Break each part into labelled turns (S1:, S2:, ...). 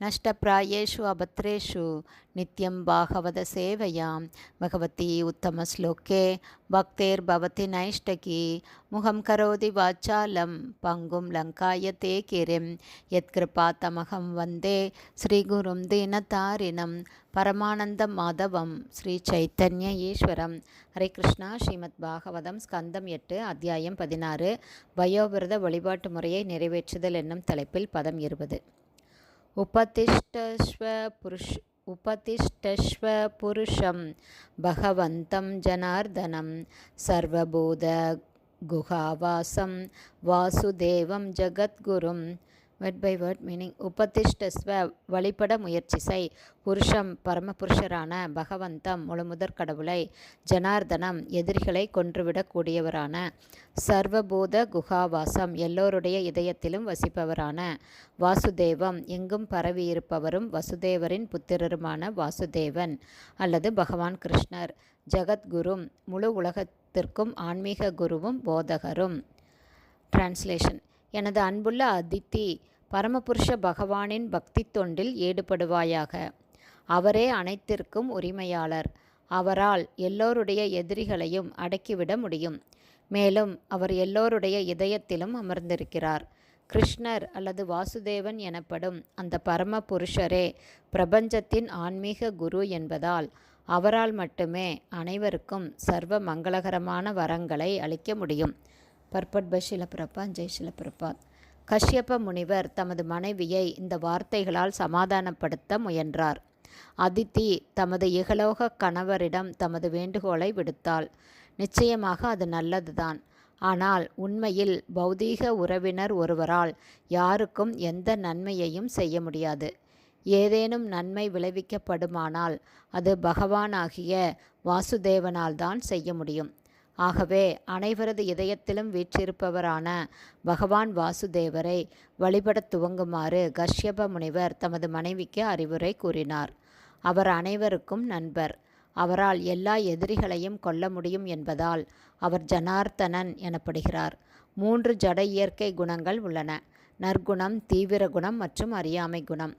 S1: नष्टप्रायेषु अभद्रेषु नित्यं भागवतसेवयां भगवती उत्तमश्लोके भक्तेर्भवति नैष्टकी मुखं करोति वाचालं पङ्गुं लङ्कायते किरिं यत्कृपातमहं वन्दे श्रीगुरुं दीनतारिणं பரமானந்தம் மாதவம் ஸ்ரீ சைத்தன்ய ஈஸ்வரம் ஹரே கிருஷ்ணா ஸ்ரீமத் பாகவதம் ஸ்கந்தம் எட்டு அத்தியாயம் பதினாறு வயோவிரத வழிபாட்டு முறையை நிறைவேற்றுதல் என்னும் தலைப்பில் பதம் இருபது उपतिष्ठस्व पुरुष उपतिष्ठस्व पुरुषं भगवन्तं जनार्दनं सर्वबोधगुहावासं वासुदेवं जगद्गुरुं வேர்ட் பை வேர்ட் மீனிங் உபதிஷ்டஸ்வ வழிபட முயற்சி செய். புருஷம் பரமபுருஷரான பகவந்தம் முழுமுதற் கடவுளை ஜனார்தனம் எதிரிகளை கொன்றுவிடக்கூடியவரான சர்வபூத குஹாவாசம் எல்லோருடைய இதயத்திலும் வசிப்பவரான வாசுதேவம் எங்கும் பரவியிருப்பவரும் வசுதேவரின் புத்திரருமான வாசுதேவன் அல்லது பகவான் கிருஷ்ணர் ஜகத்குரும் முழு உலகத்திற்கும் ஆன்மீக குருவும் போதகரும். டிரான்ஸ்லேஷன் எனது அன்புள்ள அதித்தி பரமபுருஷ பகவானின் பக்தி தொண்டில் ஈடுபடுவாயாக. அவரே அனைத்திற்கும் உரிமையாளர். அவரால் எல்லோருடைய எதிரிகளையும் அடக்கிவிட முடியும். மேலும் அவர் எல்லோருடைய இதயத்திலும் அமர்ந்திருக்கிறார். கிருஷ்ணர் அல்லது வாசுதேவன் எனப்படும் அந்த பரம புருஷரே பிரபஞ்சத்தின் ஆன்மீக குரு என்பதால் அவரால் மட்டுமே அனைவருக்கும் சர்வ மங்களகரமான வரங்களை அளிக்க முடியும். பர்பட் பை ஷிலபிரபாத் ஜெய் ஷிலபிரபாத் கஷ்யப்ப முனிவர் தமது மனைவியை இந்த வார்த்தைகளால் சமாதானப்படுத்த முயன்றார். அதித்தி தமது இகலோக கணவரிடம் தமது வேண்டுகோளை விடுத்தாள். நிச்சயமாக அது நல்லதுதான். ஆனால் உண்மையில் பௌதீக உறவினர் ஒருவரால் யாருக்கும் எந்த நன்மையையும் செய்ய முடியாது. ஏதேனும் நன்மை விளைவிக்கப்படுமானால் அது பகவானாகிய வாசுதேவனால் தான் செய்ய முடியும். ஆகவே அனைவரது இதயத்திலும் வீற்றிருப்பவரான பகவான் வாசுதேவரை வழிபடத் துவங்குமாறு கஷ்யப முனிவர் தமது மனைவிக்கு அறிவுரை கூறினார். அவர் அனைவருக்கும் நண்பர். அவரால் எல்லா எதிரிகளையும் கொல்ல முடியும் என்பதால் அவர் ஜனார்த்தனன் எனப்படுகிறார். மூன்று ஜட இயற்கை குணங்கள் உள்ளன. நற்குணம் தீவிர குணம் மற்றும் அறியாமை குணம்.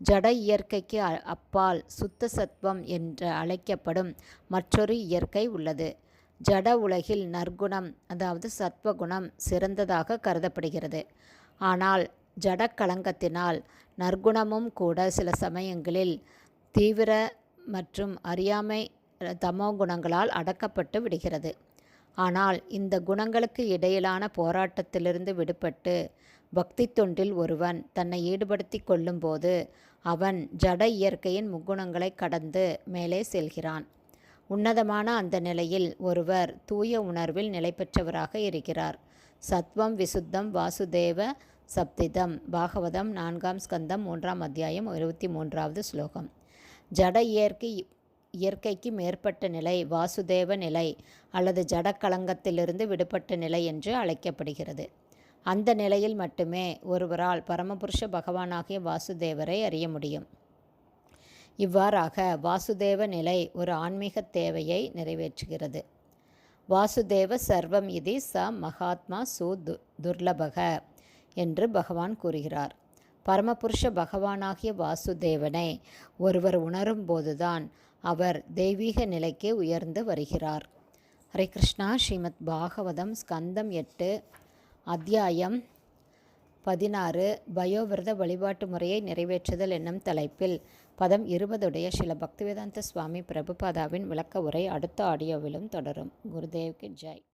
S1: ஜட இயற்கைக்கு அப்பால் சுத்த சத்வம் என்று அழைக்கப்படும் மற்றொரு இயற்கை உள்ளது. ஜட உலகில் நற்குணம் அதாவது சத்வகுணம் சிறந்ததாக கருதப்படுகிறது. ஆனால் ஜட களங்கத்தினால் நற்குணமும் கூட சில சமயங்களில் தீவிர மற்றும் அறியாமை தமோ குணங்களால் அடக்கப்பட்டு விடுகிறது. ஆனால் இந்த குணங்களுக்கு இடையிலான போராட்டத்திலிருந்து விடுபட்டு பக்தி தொண்டில் ஒருவன் தன்னை ஈடுபடுத்தி கொள்ளும்போது அவன் ஜட இயற்கையின் முக்குணங்களை கடந்து மேலே செல்கிறான். உன்னதமான அந்த நிலையில் ஒருவர் தூய உணர்வில் நிலை பெற்றவராக இருக்கிறார். சத்வம் விசுத்தம் வாசுதேவ சப்திதம். பாகவதம் நான்காம் ஸ்கந்தம் மூன்றாம் அத்தியாயம் இருபத்தி மூன்றாவது ஸ்லோகம். ஜட இயற்கை இயற்கைக்கு மேற்பட்ட நிலை வாசுதேவ நிலை அல்லது ஜடக்கலங்கத்திலிருந்து விடுபட்ட நிலை என்று அழைக்கப்படுகிறது. அந்த நிலையில் மட்டுமே ஒருவரால் பரமபுருஷ பகவானாகிய வாசுதேவரை அறிய முடியும். இவ்வாறாக வாசுதேவ நிலை ஒரு ஆன்மீக தேவையை நிறைவேற்றுகிறது. வாசுதேவ சர்வம் இது ச மகாத்மா சு து துர்லபக என்று பகவான் கூறுகிறார். பரமபுருஷ பகவானாகிய வாசுதேவனை ஒருவர் உணரும் போதுதான் அவர் தெய்வீக நிலைக்கு உயர்ந்து வருகிறார். ஹரே கிருஷ்ணா. ஸ்ரீமத் பாகவதம் ஸ்கந்தம் எட்டு அத்தியாயம் பதினாறு பயோவிரத வழிபாட்டு முறையை நிறைவேற்றுதல் என்னும் தலைப்பில் பதம் இருபதுடைய சில பக்திவேதாந்த சுவாமி பிரபுபாதாவின் விளக்க உரை அடுத்த ஆடியோவிலும் தொடரும். குருதேவ்க்கு ஜெய்.